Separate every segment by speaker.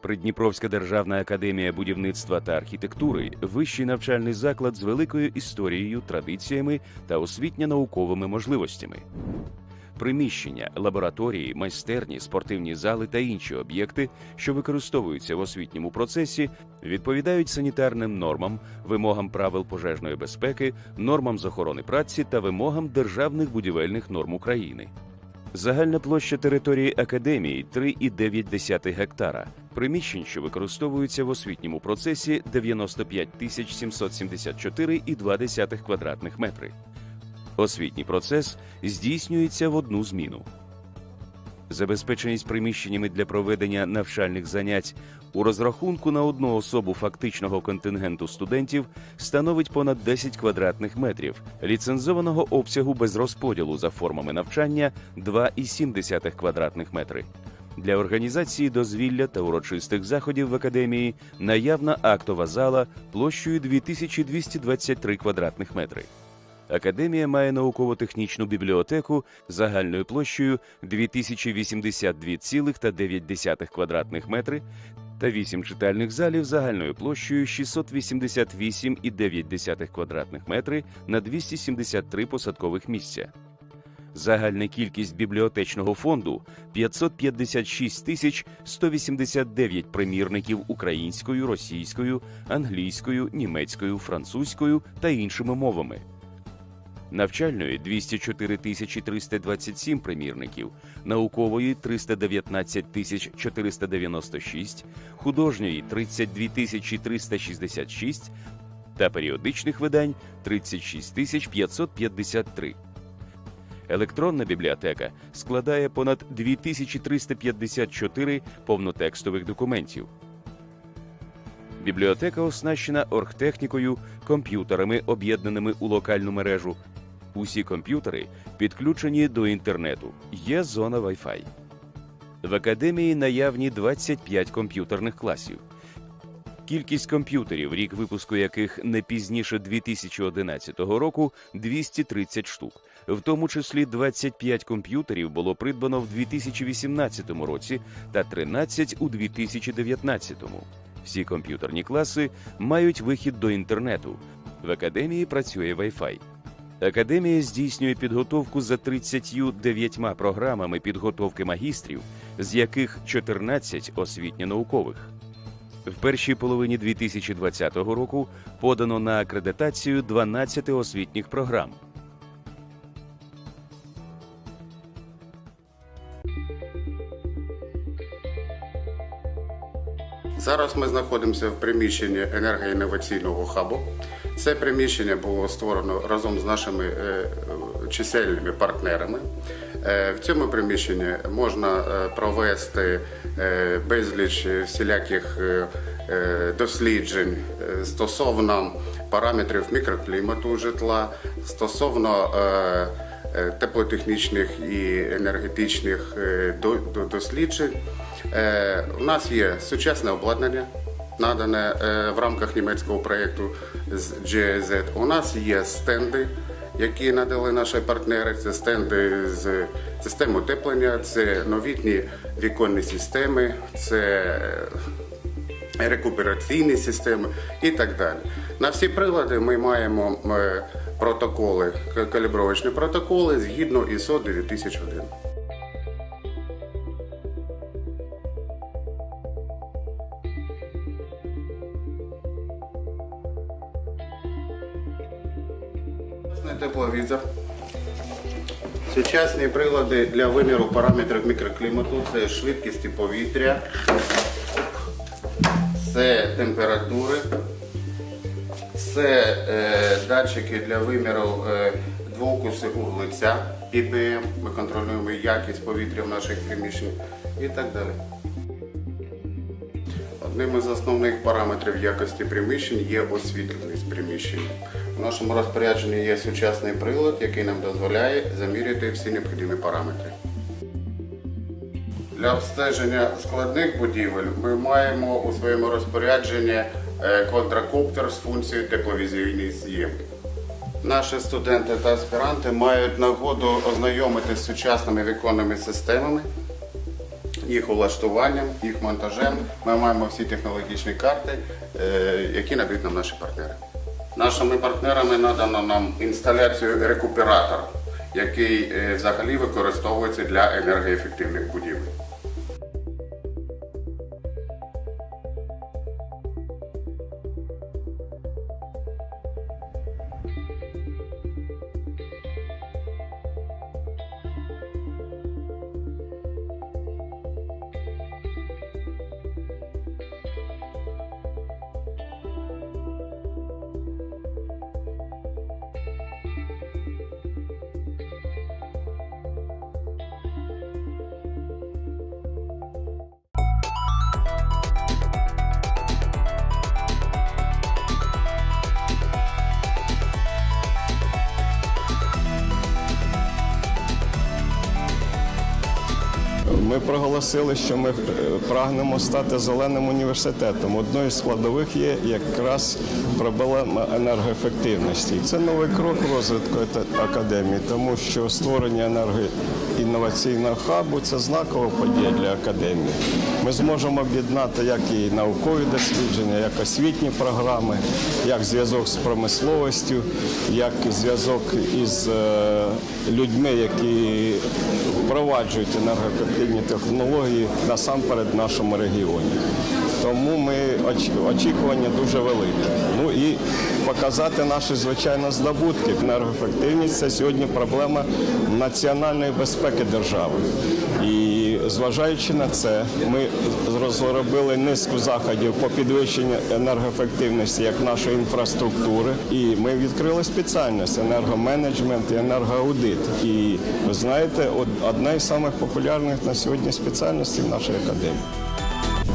Speaker 1: Придніпровська державна академія будівництва та архітектури вищий навчальний заклад з великою історією, традиціями та освітньо-науковими можливостями. Приміщення, лабораторії, майстерні, спортивні зали та інші об'єкти, що використовуються в освітньому процесі, відповідають санітарним нормам, вимогам правил пожежної безпеки, нормам з охорони праці та вимогам державних будівельних норм України. Загальна площа території академії 3,9 гектара. Приміщень, що використовуються в освітньому процесі 95 тисяч 774,2 квадратних метри. Освітній процес здійснюється в одну зміну. Забезпеченість приміщеннями для проведення навчальних занять у розрахунку на одну особу фактичного контингенту студентів становить понад 10 квадратних метрів, ліцензованого обсягу без розподілу за формами навчання 2,7 квадратних метри. Для організації дозвілля та урочистих заходів в академії наявна актова зала площею 2223 квадратних метри. Академія має науково-технічну бібліотеку загальною площею 2082,9 квадратних метри та 8 читальних залів загальною площею 688,9 квадратних метри на 273 посадкових місця. Загальна кількість бібліотечного фонду 556 тисяч 189 примірників українською, російською, англійською, німецькою, французькою та іншими мовами. Навчальної 204 тисячі 327 примірників, наукової 319 тисяч 496, художньої 32 тисячі 366 та періодичних видань 36 тисяч 553. Електронна бібліотека складає понад 2354 повнотекстових документів. Бібліотека оснащена оргтехнікою, комп'ютерами, об'єднаними у локальну мережу. Усі комп'ютери підключені до інтернету. Є зона Wi-Fi. В академії наявні 25 комп'ютерних класів. Кількість комп'ютерів, рік випуску яких не пізніше 2011 року 230 штук. В тому числі 25 комп'ютерів було придбано в 2018 році та 13 у 2019. Всі комп'ютерні класи мають вихід до інтернету. В академії працює Wi-Fi. Академія здійснює підготовку за 39 програмами підготовки магістрів, з яких 14 освітньо-наукових. В першій половині 2020 року подано на акредитацію 12 освітніх програм.
Speaker 2: Зараз ми знаходимося в приміщенні енергоінноваційного хабу. Це приміщення було створено разом з нашими е, чисельними партнерами. Е, В цьому приміщенні можна е, провести безліч всіляких досліджень стосовно параметрів мікроклімату житла, стосовно теплотехнічних і енергетичних до- до- досліджень. Е, У нас є сучасне обладнання, надане е, в рамках німецького проєкту з GIZ. У нас є стенди, які надали наші партнери. Це стенди з систем утеплення, це новітні віконні системи, це рекупераційні системи і так далі. На всі прилади ми маємо е, протоколи, калібровочні протоколи згідно ISO 9001. Тепловізор. Сучасні прилади для виміру параметрів мікроклімату це швидкісті повітря, це температури, це е, датчики для виміру е, двоокиси вуглеця, ppm, ми контролюємо якість повітря в наших приміщеннях і так далі. Одним із основних параметрів якості приміщень є освітленість приміщення. У нашому розпорядженні є сучасний прилад, який нам дозволяє заміряти всі необхідні параметри. Для обстеження складних будівель ми маємо у своєму розпорядженні е, квадрокоптер з функцією тепловізійної зйомки. Наші студенти та аспіранти мають нагоду ознайомитися з сучасними віконними системами, їх улаштуванням, їх монтажем. Ми маємо всі технологічні карти, е, які надають нам наші партнери. Нашими партнерами надано нам інсталяцію рекуператор, який е, взагалі використовується для енергоефективних будівель.
Speaker 3: Ми проголосили, що ми е, прагнемо стати зеленим університетом. Одною з складових є якраз проблема енергоефективності. Це новий крок розвитку академії, тому що створення енергоінноваційного хабу це знакова подія для академії. Ми зможемо об'єднати як і наукові дослідження, як освітні програми, як зв'язок з промисловістю, як зв'язок із е, людьми, які впроваджують енергоефективні технології насамперед в нашому регіоні. Тому ми очікування дуже великі. Ну і показати наші звичайно здобутки. Енергоефективність це сьогодні проблема національної безпеки держави. І зважаючи на це, ми розробили низку заходів по підвищенню енергоефективності як нашої інфраструктури. І ми відкрили спеціальність енергоменеджмент і енергоаудит. І ви знаєте, одна із самих популярних на сьогодні спеціальностей в нашій академії.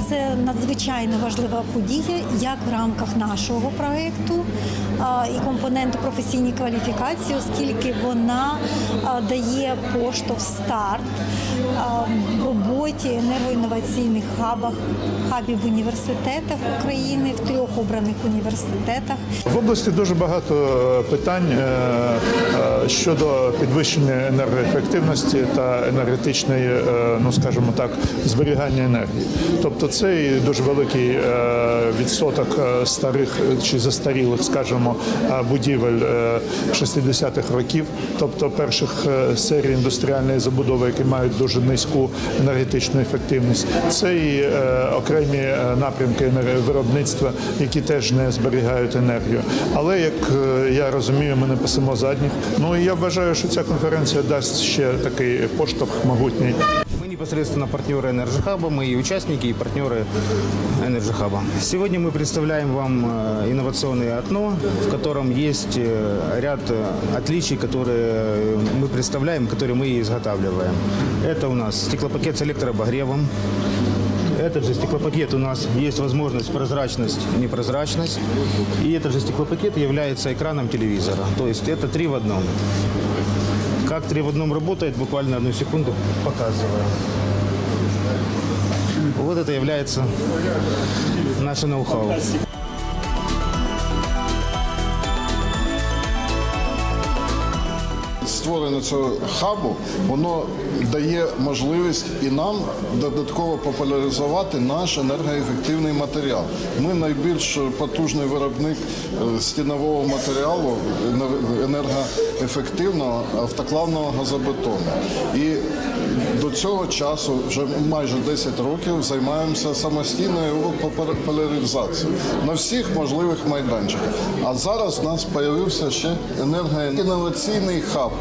Speaker 4: Це надзвичайно важлива подія, як в рамках нашого проєкту і компоненту професійній кваліфікації, оскільки вона дає поштовх старт роботі енергоінноваційних хабах, хабів в університетах України, в трьох обраних університетах.
Speaker 5: В області дуже багато е, питань е, е, щодо підвищення енергоефективності та енергетичної, ну скажімо так, зберігання енергії. Тобто це і дуже великий відсоток старих чи застарілих, скажімо, будівель е, 60-х років, тобто перших серій індустріальної забудови, які мають дуже низьку енергетичну ефективність. Це і е, окремі е, напрямки енерговиробництва, які теж не зберігають енергію. Але як е, я розумію, ми не пасемо задніх. Ну і я вважаю, що ця конференція дасть ще такий поштовх могутній.
Speaker 6: Непосредственно партнеры Energy Hub, мы и участники, и партнеры Energy Hub. Сегодня мы представляем вам э, инновационное окно, в котором есть э, ряд э, отличий, которые мы представляем, которые мы изготавливаем. Это у нас стеклопакет с электрообогревом, этот же стеклопакет у нас есть возможность прозрачность, непрозрачность. И этот же стеклопакет является экраном телевизора. То есть это три в одном. Как три в одном работает, буквально одну секунду показываю. Вот это является наше ноу-хау.
Speaker 7: Створення цього хабу воно дає можливість і нам додатково популяризувати наш енергоефективний матеріал. Ми найбільш потужний виробник е, стінового матеріалу енергоефективного автоклавного газобетону. І до цього часу, вже майже 10 років, займаємося самостійною популяризацією на всіх можливих майданчиках. А зараз у нас з'явився ще енергоінноваційний хаб.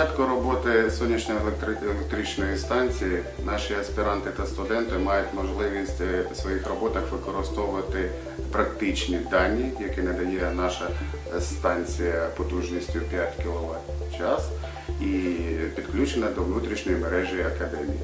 Speaker 2: Початку роботи сонячної електричної станції наші аспіранти та студенти мають можливість е, в своїх роботах використовувати практичні дані, які надає наша е, станція потужністю 5 кВт в час і підключена до внутрішньої мережі академії.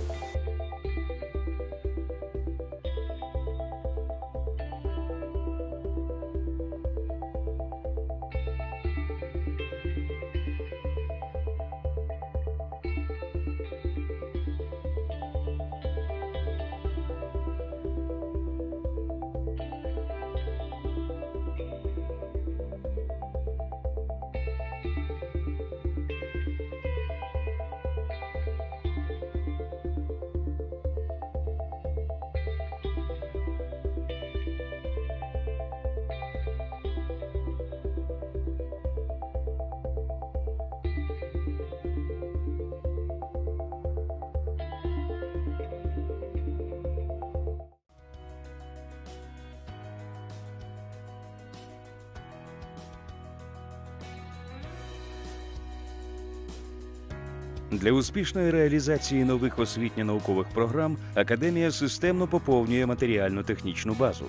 Speaker 1: Для успішної реалізації нових освітньо-наукових програм академія системно поповнює матеріально-технічну базу.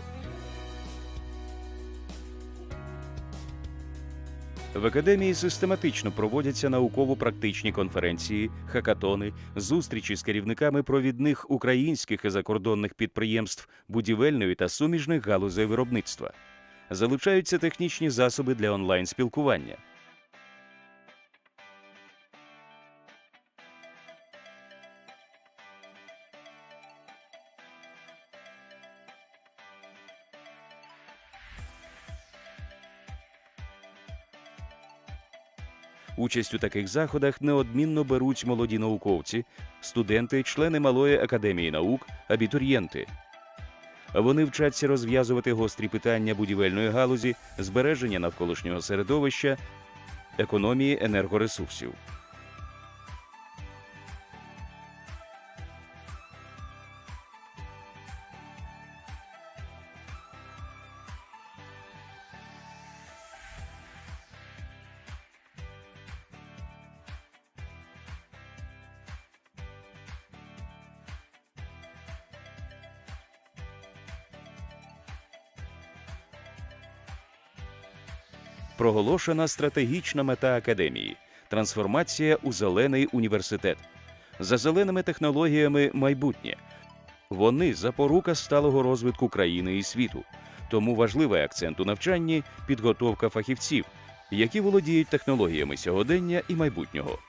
Speaker 1: В академії систематично проводяться науково-практичні конференції, хакатони, зустрічі з керівниками провідних українських і закордонних підприємств будівельної та суміжних галузей виробництва. Залучаються технічні засоби для онлайн-спілкування. Участь у таких заходах неодмінно беруть молоді науковці, студенти, члени Малої академії наук, абітурієнти. Вони вчаться розв'язувати гострі питання будівельної галузі, збереження навколишнього середовища, економії енергоресурсів. Проголошена стратегічна мета академії трансформація у зелений університет. За зеленими технологіями майбутнє. Вони запорука сталого розвитку країни і світу. Тому важливий акцент у навчанні підготовка фахівців, які володіють технологіями сьогодення і майбутнього.